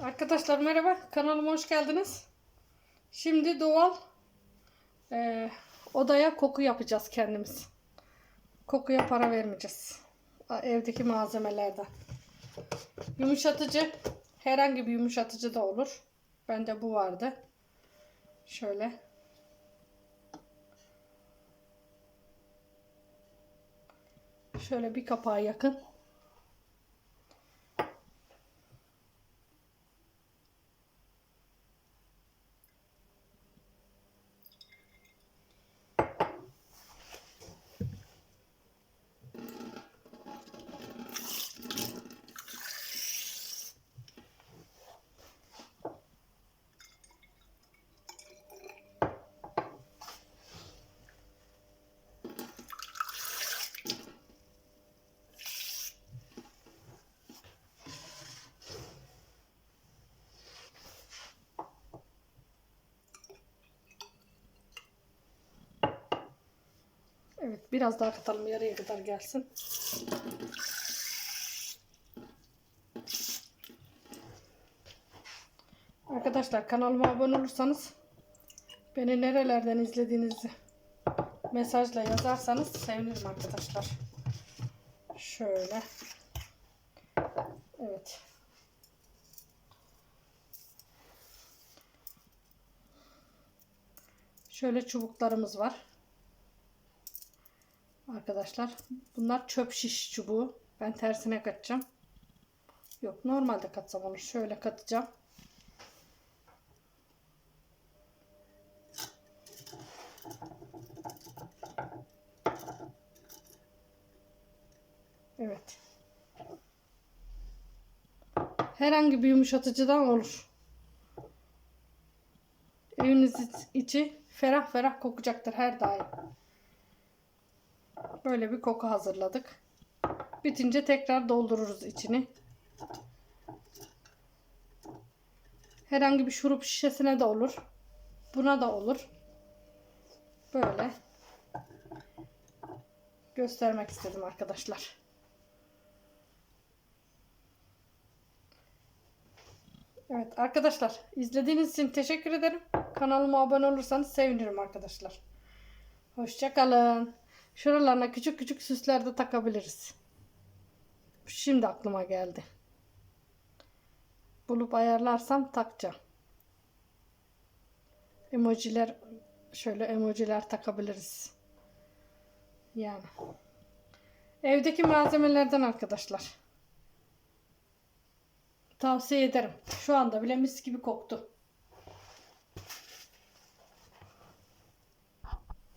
Arkadaşlar merhaba. Kanalıma hoş geldiniz. Şimdi doğal eee, odaya koku yapacağız kendimiz. Kokuya para vermeyeceğiz. Evdeki malzemelerden. Yumuşatıcı. Herhangi bir yumuşatıcı da olur. Bende bu vardı. Şöyle. Şöyle bir kapağı yakın. Evet biraz daha katalım yarıya kadar gelsin. Arkadaşlar kanalıma abone olursanız beni nerelerden izlediğinizi mesajla yazarsanız sevinirim arkadaşlar. Şöyle. Evet. Şöyle çubuklarımız var. Arkadaşlar bunlar çöp şiş çubuğu. Ben tersine katacağım. Yok normalde katsam onu şöyle katacağım. Evet. Herhangi bir yumuşatıcıdan olur. Evinizin içi ferah ferah kokacaktır her daim. Böyle bir koku hazırladık. Bitince tekrar doldururuz içini. Herhangi bir şurup şişesine de olur. Buna da olur. Böyle göstermek istedim arkadaşlar. Evet arkadaşlar izlediğiniz için teşekkür ederim. Kanalıma abone olursanız sevinirim arkadaşlar. Hoşçakalın. Şuralarına küçük küçük süsler de takabiliriz. Şimdi aklıma geldi. Bulup ayarlarsam takacağım. Emojiler şöyle emojiler takabiliriz. Yani. Evdeki malzemelerden arkadaşlar. Tavsiye ederim. Şu anda bile mis gibi koktu.